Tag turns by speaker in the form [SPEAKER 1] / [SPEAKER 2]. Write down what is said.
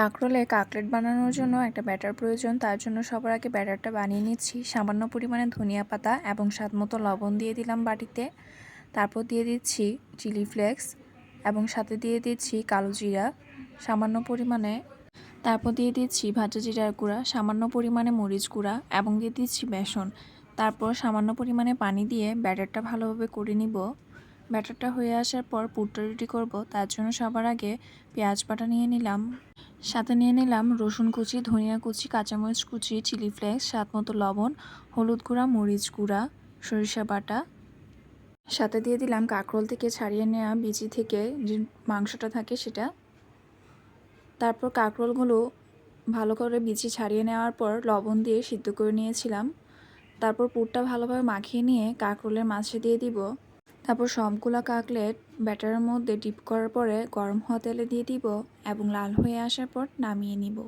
[SPEAKER 1] কাঁকরোলে কাকলেট বানানোর জন্য একটা ব্যাটার প্রয়োজন। তার জন্য সবার আগে ব্যাটারটা বানিয়ে নিচ্ছি। সামান্য পরিমাণে ধনিয়া পাতা এবং স্বাদ মতো লবণ দিয়ে দিলাম বাটিতে। তারপর দিয়ে দিচ্ছি চিলি ফ্লেক্স এবং সাথে দিয়ে দিচ্ছি কালো জিরা, সামান্য পরিমাণে। তারপর দিয়ে দিচ্ছি ভাজা জিরার গুঁড়া, সামান্য পরিমাণে মরিচ গুঁড়া এবং দিয়ে দিচ্ছি বেসন। তারপর সামান্য পরিমাণে পানি দিয়ে ব্যাটারটা ভালোভাবে করে নিব। ব্যাটারটা হয়ে আসার পর পুরটা রেডি করব। তার জন্য সবার আগে পেঁয়াজ বাটা নিয়ে নিলাম। সাথে নিয়ে নিলাম রসুন কুচি, ধনিয়া কুচি, কাঁচামরিচ কুচি, চিলি ফ্লেক্স, স্বাদ মতো লবণ, হলুদ গুঁড়া, মরিচ গুঁড়া, সরিষা বাটা। সাথে দিয়ে দিলাম কাঁকরোল থেকে ছাড়িয়ে নেওয়া বিচি থেকে যে মাংসটা থাকে সেটা। তারপর কাঁকরোলগুলো ভালো করে বিচি ছাড়িয়ে নেওয়ার পর লবণ দিয়ে সিদ্ধ করে নিয়েছিলাম। তারপর পুরটা ভালোভাবে মাখিয়ে নিয়ে কাঁকরোলের মাছে দিয়ে দিব। তারপর সবগুলো কাকলেট ব্যাটারের মধ্যে ডিপ করার পরে গরম হওয়া তেলে দিয়ে দিব এবং লাল হয়ে আসার পর নামিয়ে নিব।